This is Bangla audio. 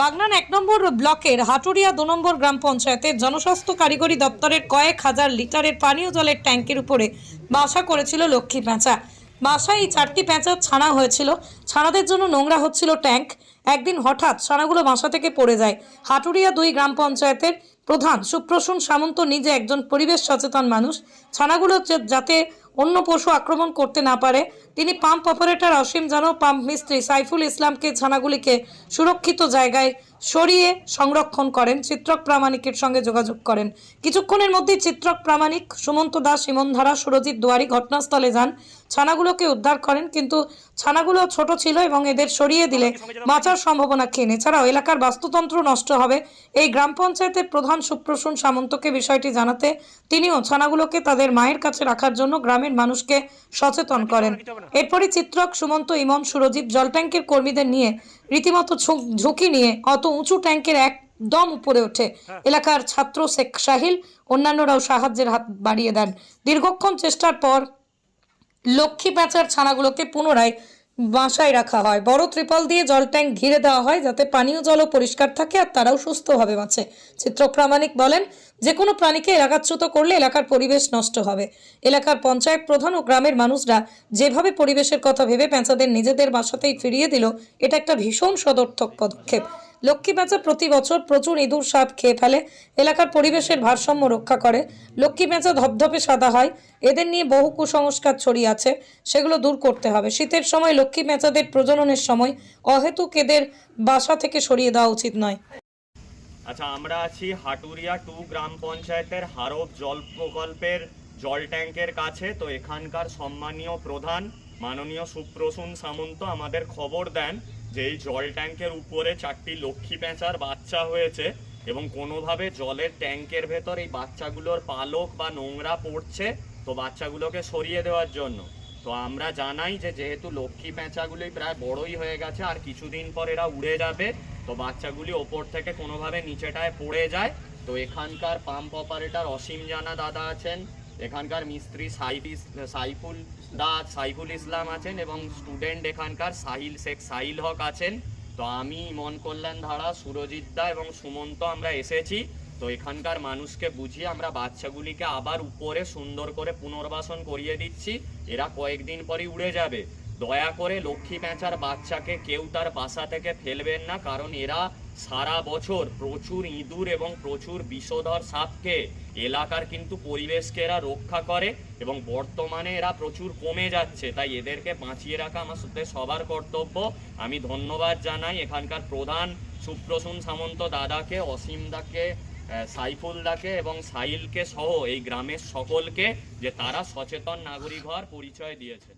বাগনান এক নম্বর ব্লকের হাটুরিয়া দু নম্বর গ্রাম পঞ্চায়েতের জনস্বাস্থ্য কারিগরি দপ্তরের কয়েক হাজার লিটারের পানীয় জলের ট্যাঙ্কের উপরে বাসা করেছিল লক্ষ্মী পেঁচা বাসায় এই চারটি পেঁচা ছানা হয়েছিল। ছানাদের জন্য নোংরা হচ্ছিল ট্যাঙ্ক। একদিন হঠাৎ ছানাগুলো বাসা থেকে পড়ে যায়। হাটুরিয়া দুই গ্রাম পঞ্চায়েতের প্রধান সুপ্রসূন সামন্ত নিজে একজন পরিবেশ সচেতন মানুষ। ছানাগুলো যাতে অন্য পশু আক্রমণ করতে না পারে। তিনি পাম্প অপারেটর অসীম জানো, পাম্প মিস্ত্রি সাইফুল ইসলামকে ছানাগুলিকে সুরক্ষিত জায়গায় সরিয়ে সংরক্ষণ করেন। চিত্রক প্রামাণিকের সঙ্গে যোগাযোগ করেন। কিছুক্ষণের মধ্যেই চিত্রক প্রামাণিক সুমন্ত দাস ইমনধারা সুরজিৎ দুয়ারি ঘটনাস্থলে যান। ছানাগুলোকে উদ্ধার করেন কিন্তু ছানাগুলো ছোট ছিল এবং এদের সরিয়ে দিলে বাঁচার সম্ভাবনা ক্ষীণ এছাড়াও এলাকার বাস্তুতন্ত্র নষ্ট হবে। এই গ্রাম পঞ্চায়েতের প্রধান সুপ্রসূন সামন্তকে বিষয়টি জানাতে তিনিও ছানাগুলোকে তাদের মায়ের কাছে রাখার জন্য গ্রামের মানুষকে সচেতন করেন। এরপরই চিত্রক সুমন্ত ইমন সুরজিৎ জল ট্যাঙ্কের কর্মীদের নিয়ে রীতিমতো ঝুঁক- ঝুঁকি নিয়ে অত উঁচু ট্যাঙ্কের একদম উপরে ওঠে। এলাকার ছাত্র শেখ সাহিল অন্যান্যরাও সাহায্যের হাত বাড়িয়ে দেন। দীর্ঘক্ষণ চেষ্টার পর লক্ষ্মী প্যাঁচার ছানাগুলোকে পুনরায় বাসায় রাখা হয়। বড় ত্রিপল দিয়ে জল ট্যাঙ্ক ঘিরে দেওয়া হয় যাতে পানীয় জলও পরিষ্কার থাকে আর তারাও সুস্থভাবে বাঁচে। চিত্র প্রামাণিক বলেন যে কোনো প্রাণীকে এলাকাচ্যুত করলে এলাকার পরিবেশ নষ্ট হবে। এলাকার পঞ্চায়েত প্রধান ও গ্রামের মানুষরা যেভাবে পরিবেশের কথা ভেবে পেঁচাদের নিজেদের বাসাতেই ফিরিয়ে দিল এটা একটা ভীষণ সদর্থক পদক্ষেপ। লক্ষ্মী পেঁচা প্রতি বছর প্রচুর ইঁদুর সাপ খেয়ে ফেলে। এলাকার পরিবেশের ভারসাম্য রক্ষা করে। লক্ষ্মী পেঁচা ধপধপে সাদা হয়। এদের নিয়ে বহু কুসংস্কার ছড়িয়ে আছে। সেগুলো দূর করতে হবে। শীতের সময় লক্ষ্মী পেঁচাদের প্রজননের সময় অহেতুক এদের বাসা থেকে সরিয়ে দেওয়া উচিত নয়। আচ্ছা আমরা আছি হাটুরিয়া টু গ্রাম পঞ্চায়েতের হারব জল প্রকল্পের জল ট্যাঙ্কের কাছে। তো এখানকার সম্মানীয় প্রধান মাননীয় সুপ্রসূন সামন্ত আমাদের খবর দেন। যে এই জল ট্যাঙ্কের উপরে চারটি লক্ষ্মী পেঁচার বাচ্চা হয়েছে এবং কোনোভাবে জলের ট্যাঙ্কের ভেতর এই বাচ্চাগুলোর পালক বা নোংরা পড়ছে, তো বাচ্চাগুলোকে সরিয়ে দেওয়ার জন্য। তো আমরা জানাই যে যেহেতু লক্ষ্মী পেঁচাগুলি প্রায় বড়ই হয়ে গেছে, আর কিছুদিন পর এরা উড়ে যাবে, তো বাচ্চাগুলি ওপর থেকে কোনোভাবে নিচেটায় পড়ে যায়। তো এখানকার পাম্প অপারেটর অসীম জানা দাদা আছেন। এখানকার মিস্ত্রি সাইফ সাইফুল দা সাইফুল ইসলাম আছেন এবং স্টুডেন্ট এখানকার সাহিল শেখ সাহিল হক আছেন। তো আমি মন কল্যাণ ধারা, সুরজিৎ দা এবং সুমন্ত আমরা এসেছি। তো এখানকার মানুষকে বুঝিয়ে আমরা বাচ্চাগুলিকে আবার উপরে সুন্দর করে পুনর্বাসন করিয়ে দিচ্ছি। এরা কয়েকদিন পরই উড়ে যাবে। দয়া করে লক্ষ্মী প্যাঁচার বাচ্চাকে কেউ তার বাসা থেকে ফেলবেন না, কারণ এরা সারা বছর প্রচুর ইঁদুর এবং প্রচুর বিষধর সাপকে এলাকার কিন্তু পরিবেশকে এরা রক্ষা করে এবং বর্তমানে এরা প্রচুর কমে যাচ্ছে। তাই এদেরকে বাঁচিয়ে রাখা আমার সাথে সবার কর্তব্য। আমি ধন্যবাদ জানাই এখানকার প্রধান সুপ্রসূন সামন্ত দাদাকে, অসীম দাকে সাইফুল দাকে এবং সাইলকে সহ এই গ্রামের সকলকে যে তারা সচেতন নাগরিক হওয়ার পরিচয় দিয়েছে